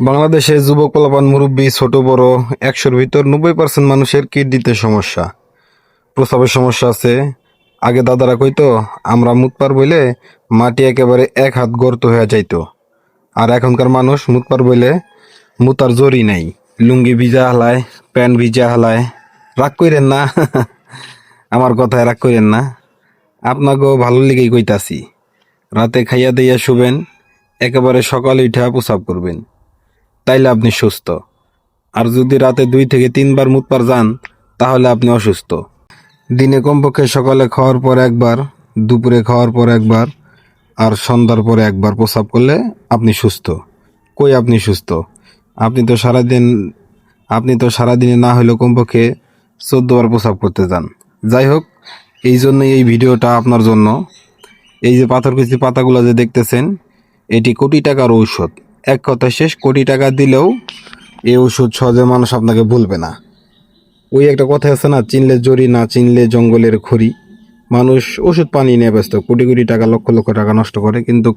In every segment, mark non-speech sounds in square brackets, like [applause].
বাংলাদেশে যুবক পোলাপান মুরব্বী ছোট বড় একশোর ভিতর নব্বই পার্সেন্ট মানুষের কিডনিতে সমস্যা। প্রস্রাবের সমস্যা আছে। আগে দাদারা কইতো, আমরা মুতপার বইলে মাটি একেবারে এক হাত গর্ত হয়ে যাইতো। আর এখনকার মানুষ মুতপার বইলে মুতার জোরই নাই। লুঙ্গি ভিজা হালায়, প্যান্ট ভিজা হালায়। রাগ কইরেন না। [laughs] আমার কথায় রাগ কইরেন না। আপনাকেও ভালো লেগেই কইতাছি। রাতে খাইয়া দিয়া শুবেন, একেবারে সকালে উঠা প্রসাব করবেন। তাইলে আপনি সুস্থ। আর যদি রাতে দুই থেকে তিনবার মুতপার যান, তাহলে আপনি অসুস্থ। দিনে কমপক্ষে সকালে খাওয়ার পর একবার, দুপুরে খাওয়ার পর একবার, আর সন্ধ্যার পরে একবার প্রসাব করলে আপনি সুস্থ। কই আপনি সুস্থ? আপনি তো সারাদিন, আপনি তো সারাদিনে না হলেও কমপক্ষে চোদ্দবার প্রসাব করতে যান। যাই হোক, এই জন্যই এই ভিডিওটা আপনার জন্য। এই যে পাথরকুচি পাতাগুলো যে দেখতেছেন, এটি কোটি টাকার ঔষধ। এক কথা শেষ, কোটি টাকা দিলেও এই ওষুধ সহজে মানুষ আপনাকে ভুলবে না। ওই একটা কথা আছে না, চিনলে জরি না চিনলে জঙ্গলের খড়ি। মানুষ ওষুধ পানি নিয়ে ব্যস্ত, কোটি কোটি টাকা, লক্ষ লক্ষ টাকা নষ্ট করে। কিন্তু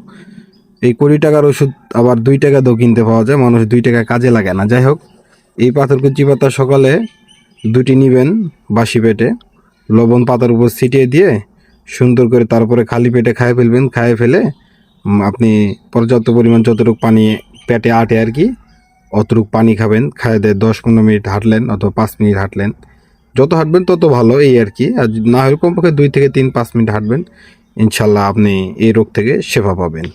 এই কোটি টাকার ওষুধ আবার দুই টাকা দিয়েও কিনতে পাওয়া যায়, মানুষ দুই টাকা কাজে লাগে না। যাই হোক, এই পাথরকুচি পাতা সকালে দুটি নিবেন বাসি পেটে, লবণ পাতার উপর ছিটিয়ে দিয়ে সুন্দর করে তারপরে খালি পেটে খাইয়ে ফেলবেন, খাইয়ে ফেলে আপনি পর্যাপ্ত পরিমাণ যতটুকু পানি পেটে আটে আর কি, অতটুকু পানি খাবেন খায় দেয় দশ পনেরো মিনিট হাঁটলেন অথবা পাঁচ মিনিট হাঁটলেন। যত হাঁটবেন তত ভালো এই আর কি, আর না হলে কমপক্ষে দুই থেকে তিন, পাঁচ মিনিট হাঁটবেন, ইনশাল্লাহ আপনি এই রোগ থেকে সেবা পাবেন।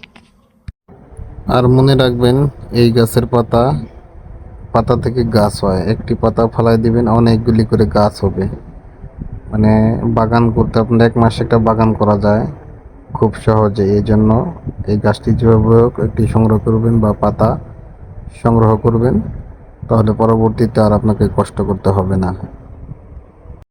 আর মনে রাখবেন, এই গাছের পাতা পাতা থেকে গাছ হয়। একটি পাতা ফলাই দিবেন, অনেকগুলি করে গাছ হবে। মানে বাগান করতে আপনার এক মাসে একটা বাগান করা যায়। খুব সহজে এই জন্য এই গাছটি যেভাবে হোক একটি সংগ্রহ করবেন বা পাতা সংগ্রহ করবেন, তাহলে পরবর্তীতে আর আপনাকে কষ্ট করতে হবে না।